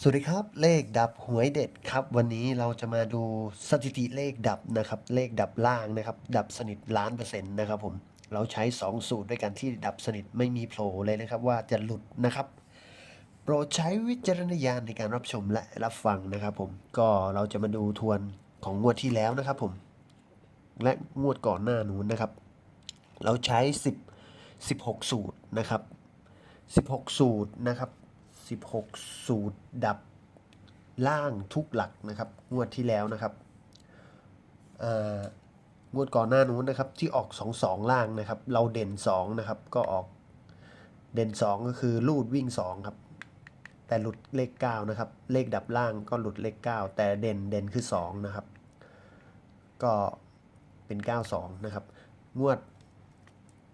สวัสดีครับเลขดับหวยเด็ดครับ วันนี้เราจะมาดูสถิติเลขดับนะครับ เลขดับล่างนะครับ ดับสนิทล้านเปอร์เซ็นต์นะครับผมเราใช้ 2 สูตรด้วยกันที่ดับสนิทไม่มีโผล่เลยนะครับ ว่าจะหลุดนะครับ โปรดใช้วิจารณญาณในการรับชมและรับฟังนะครับผมก็เราจะมาดูทวนของงวดที่แล้วนะครับผมและงวดก่อนหน้านู้นนะครับ เราใช้ 10 16 สูตรนะครับ 16 สูตรนะครับ 16 สูตรดับล่างทุกหลักนะครับ งวดที่แล้วนะครับอ่องวดก่อนหน้านู้นนะครับที่ออก 2 2 ล่างนะครับ เราเด่น 2 นะครับ ก็ออกเด่น 2 ก็คือลูดวิ่ง 2 ครับ แต่หลุดเลข 9 นะครับ เลขดับล่างก็หลุดเลข 9 แต่เด่นเด่นคือ 2 นะครับ ก็เป็น 92 นะครับ งวด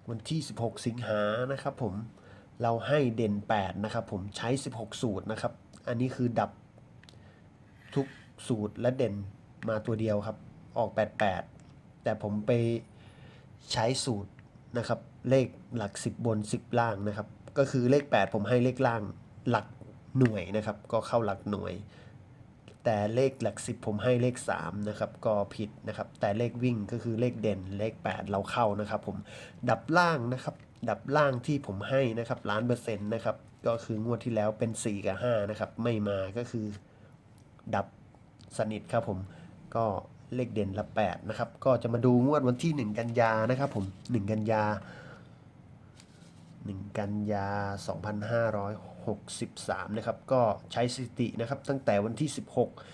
วันที่ 16 สิงหานะครับผม เราให้เด่น 8 นะครับ ผมใช้ 16 สูตรนะครับ อันนี้คือดับทุกสูตรและเด่นมาตัวเดียวครับ ออก 88 แต่ผมไปใช้สูตรนะครับ เลขหลัก 10 บน 10 ล่างนะครับ ก็คือเลข 8 ผมให้เลขล่างหลักหน่วยนะครับ ก็เข้าหลักหน่วย แต่เลขหลัก 10 ผมให้เลข 3 นะครับ ก็ผิดนะครับ แต่เลขวิ่งก็คือเลขเด่นเลข 8 เราเข้านะครับ ผมดับล่างนะครับ ดับล่างที่ผมให้นะครับล้านเปอร์เซ็นต์นะครับ ก็คืองวดที่แล้วเป็น 4 กับ 5 นะครับ ไม่มาก็คือ ดับสนิทครับผมก็เลขเด่นละ8นะครับ ก็จะมาดูงวดวันที่ 1 กันยานะครับผม 1 กันยา 1 กันยา 2563 นะครับ ก็ใช้สถิตินะครับ ตั้งแต่วันที่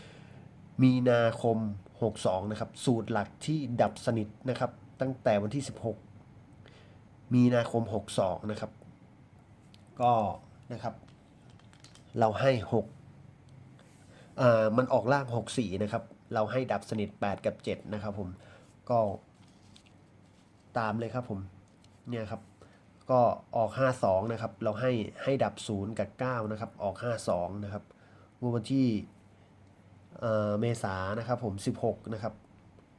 16 มีนาคม 62 นะครับ สูตรหลักที่ดับสนิทนะครับ ตั้งแต่วันที่ 16 มีนาคม 62 นะครับ ก็นะครับ เราให้ 6 อ่า มันออกล่าง 64 นะครับ เราให้ดับสนิท 8 กับ 7 นะครับผม ก็ตามเลยครับผม เนี่ยครับ ก็ออก 52 นะครับ เราให้ให้ดับ 0 กับ 9 นะครับ ออก 52 นะครับวันที่เอ่อเมษานะครับผม 16 นะครับ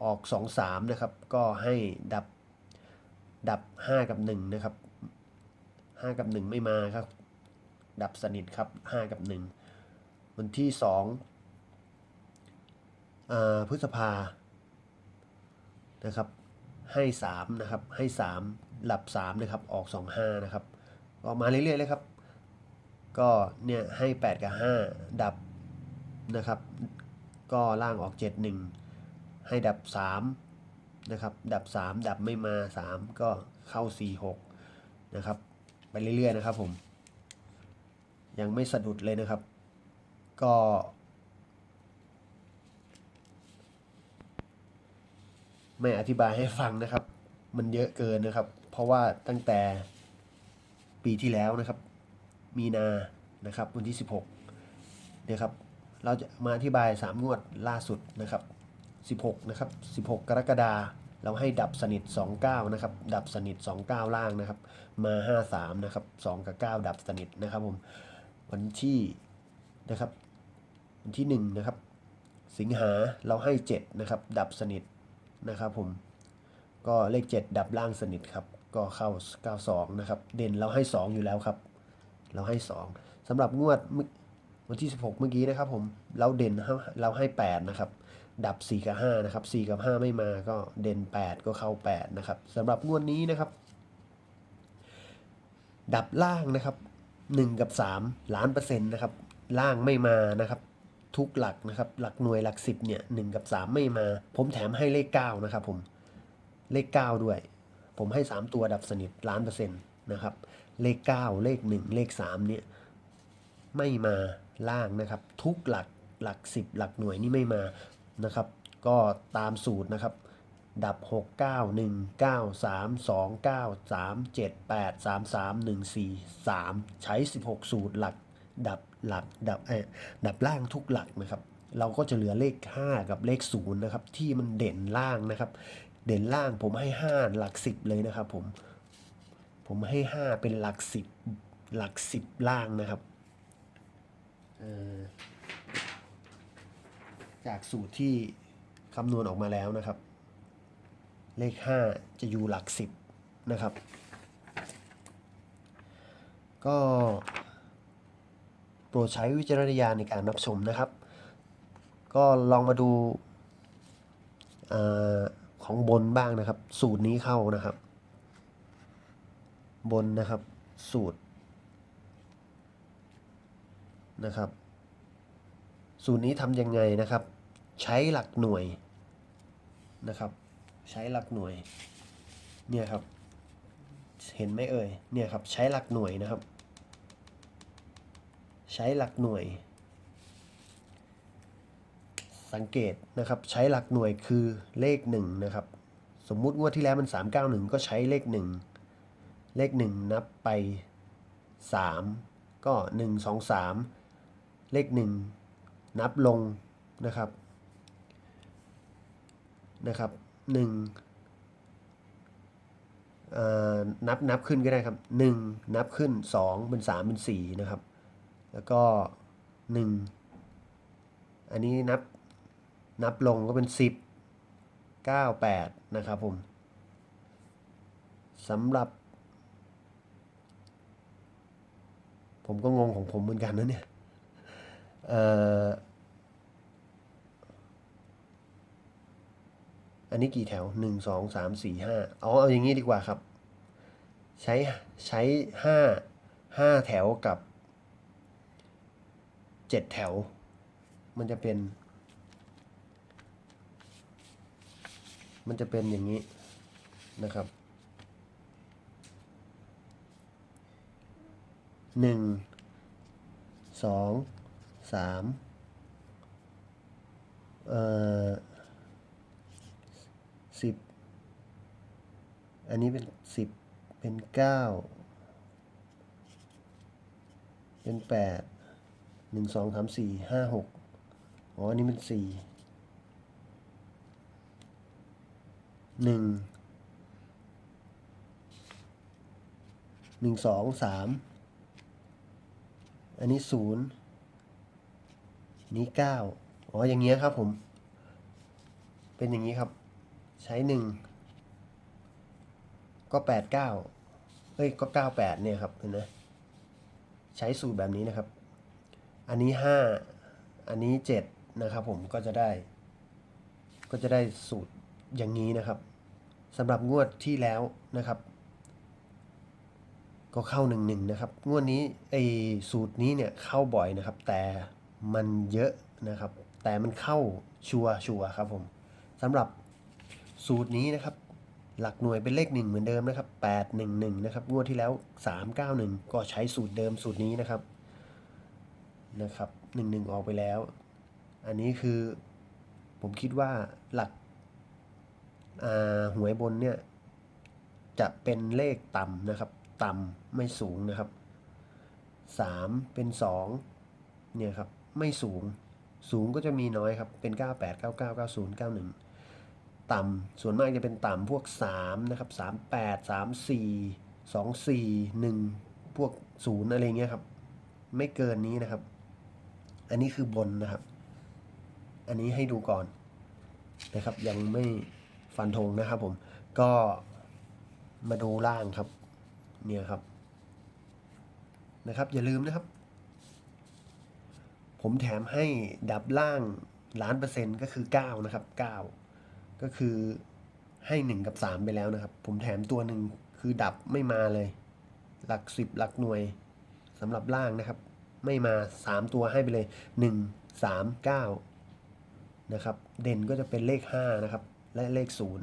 ออก 23 นะครับ ก็ให้ดับ ดับ 5 กับ 1 นะครับ 5 กับ 1 ไม่มาครับ ดับสนิทครับ 5 กับ 1 วันที่2อ่าพฤษภานะครับ ให้ 3 นะครับ ให้ 3 หลับ3นะครับ ออก 25 นะครับ ออกมาเรื่อยๆเลยครับ ก็เนี่ยให้ 8 กับ 5 ดับนะครับ ก็ล่างออก 71 ให้ดับ 3 นะครับ ดับ 3 ดับไม่มา 3 ก็เข้า 4 6 นะครับ ไปเรื่อยๆนะครับผม ยังไม่สะดุดเลยนะครับ ก็ ไม่อธิบายให้ฟังนะครับ มันเยอะเกินนะครับ เพราะว่าตั้งแต่ปีที่แล้วนะครับ มีนานะครับ วันที่ 16เนี่ยครับ เราจะมาอธิบาย 3 งวดล่าสุดนะครับ 16 นะครับ 16 กรกฎา เราให้ดับสนิท 29 นะครับ ดับสนิท 29 ล่างนะครับ มา 53 นะครับ 2 กับ 9 ดับสนิทนะครับผม วันที่นะครับ วันที่ 1 นะครับ สิงหาเราให้ 7 นะครับ ดับสนิทนะครับผม ก็เลข 7 ดับล่างสนิทครับ ก็เข้า 92 นะครับ เด่นเราให้ 2 อยู่แล้วครับ เราให้ 2สำหรับงวดวันที่ 16 เมื่อกี้นะครับผม เราเด่นเราให้ 8 นะครับ ดับ 4 กับ 5 นะครับ 4 กับ 5 ไม่มาก็เด่น 8 ก็เข้า 8 นะครับสำหรับงวดนี้นะครับ ดับล่างนะครับ 1 กับ 3 ล้านเปอร์เซ็นต์นะครับ ล่างไม่มานะครับ ทุกหลักนะครับ หลักหน่วยหลัก 10 เนี่ย 1 กับ 3 ไม่มา ผมแถมให้เลข 9 นะครับผม เลข 9 ด้วย ผมให้ 3 ตัวดับสนิทล้านเปอร์เซ็นต์นะครับ เลข 9 เลข 1 เลข 3 เนี่ย ไม่มาล่างนะครับ ทุกหลักหลัก 10 หลักหน่วยนี่ไม่มา นะครับ ก็ตามสูตรนะครับ ดับ 6 9 1 9 3 2 9 3 7 8 3 3 1 4 3 ใช้ 16 สูตรหลัก ดับหลัก ดับเอดับล่างทุกหลักนะครับ เราก็จะเหลือเลข 5 กับเลข 0 นะครับ ที่มันเด่นล่างนะครับ เด่นล่างผมให้ 5 หลัก 10 เลยนะครับผม ผมให้ 5 เป็นหลัก 10 หลัก 10 ล่างนะครับ เออ จากสูตรที่คำนวณออกมาแล้วนะครับ เลข 5 จะอยู่หลัก 10 นะครับ ก็โปรดใช้วิจารณญาณในการรับชมนะครับ ก็ลองมาดูอของบนบ้างนะครับ สูตรนี้เข้านะครับ บนนะครับสูตรนะครับ สูตรนี้ทำยังไงนะครับ ใช้หลักหน่วยนะครับ ใช้หลักหน่วย เนี่ยครับ เห็นไหมเอ่ยเนี่ยครับ ใช้หลักหน่วยนะครับ ใช้หลักหน่วย สังเกตนะครับ ใช้หลักหน่วยคือเลขหนึ่งนะครับ สมมุติงวดที่แล้วมัน 391 ก็ใช้เลขหนึ่งเลขหนึ่งนับไป 3 ก็ 1 2 3 เลขหนึ่ง นับลงนะครับนะครับหนึ่งอ่อนับนับขึ้นก็ได้ครับหนึ่งนับขึ้นสองเป็นสามเป็นสี่นะครับ แล้วก็หนึ่งอันนี้นับนับลงก็เป็นสิบเก้าแปดนะครับผมสำหรับ ผมก็งงของผมเหมือนกันนะเนี่ย อันนี้กี่แถวหนึ่งสองสามสี่ห้าเอาเอาอย่างนี้ดีกว่าครับ ใช้ใช้ห้าห้าแถวกับเจ็ดแถว มันจะเป็น มันจะเป็นอย่างนี้นะครับหนึ่งสอง สามเอ่อสิบอันนี้เป็นสิบเป็นเก้าเป็นแปดหนึ่งสองสามสี่ห้าหกอ๋ออันนี้เป็นสี่หนึ่งหนึ่งสองสามอันนี้ศูนย์ นี้เก้าอ๋ออย่างเงี้ยครับผม เป็นอย่างนี้ครับ ใช้หนึ่งก็แปดเก้าเอ้ยก็เก้าแปดเนี่ยครับเห็นไหมใช้สูตรแบบนี้นะครับ อันนี้ห้าอันนี้เจ็ดนะครับผมก็จะได้ ก็จะได้สูตรอย่างนี้นะครับสำหรับงวดที่แล้วนะครับ ก็เข้าหนึ่งหนึ่งนะครับ งวดนี้ไอ้สูตรนี้เนี่ยเข้าบ่อยนะครับ แต่ มันเยอะนะครับ แต่มันเข้าชัวชัวครับผมสำหรับสูตรนี้นะครับ หลักหน่วยเป็นเลขหนึ่งเหมือนเดิมนะครับแปดหนึ่งหนึ่งนะครับงวดที่แล้วสามเก้าหนึ่งก็ใช้สูตรเดิมสูตรนี้นะครับนะครับหนึ่งหนึ่งออกไปแล้ว อันนี้คือผมคิดว่าหลักหวยบนเนี่ยจะเป็นเลขต่ำนะครับ ต่ำไม่สูงนะครับสามเป็นสองเนี่ยครับ ไม่สูง สูงก็จะมีน้อยครับ เป็น 98 99 90 91 ต่ำส่วนมากจะเป็นต่ำพวก 3 นะครับ 38 34 24 1 พวก 0 อะไรเงี้ยครับ ไม่เกินนี้นะครับ อันนี้คือบนนะครับ อันนี้ให้ดูก่อนนะครับ ยังไม่ฟันธงนะครับผม ก็มาดูล่างครับ เนี่ยครับนะครับ อย่าลืมนะครับ ผมแถมให้ดับล่างล้านเปอร์เซ็นต์ก็คือ 9 นะครับ 9 ก็คือให้ 1 กับ 3 ไปแล้วนะครับ ผมแถมตัวหนึ่งคือดับไม่มาเลย หลัก 10 หลักหน่วยสำหรับล่างนะครับ ไม่มา 3 ตัวให้ไปเลย 1 3 9 นะครับ เด่นก็จะเป็นเลข 5 นะครับ และเลข 0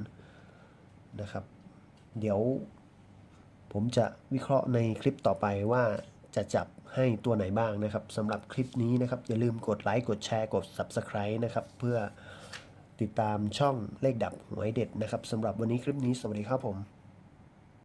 นะครับ เดี๋ยวผมจะวิเคราะห์ในคลิปต่อไปว่า จะจับให้ตัวไหนบ้างนะครับสำหรับคลิปนี้นะครับ อย่าลืมกดไลค์กดแชร์กด Subscribe นะครับ เพื่อติดตามช่องเลขดับหวยเด็ดนะครับสำหรับวันนี้คลิปนี้สวัสดีครับผม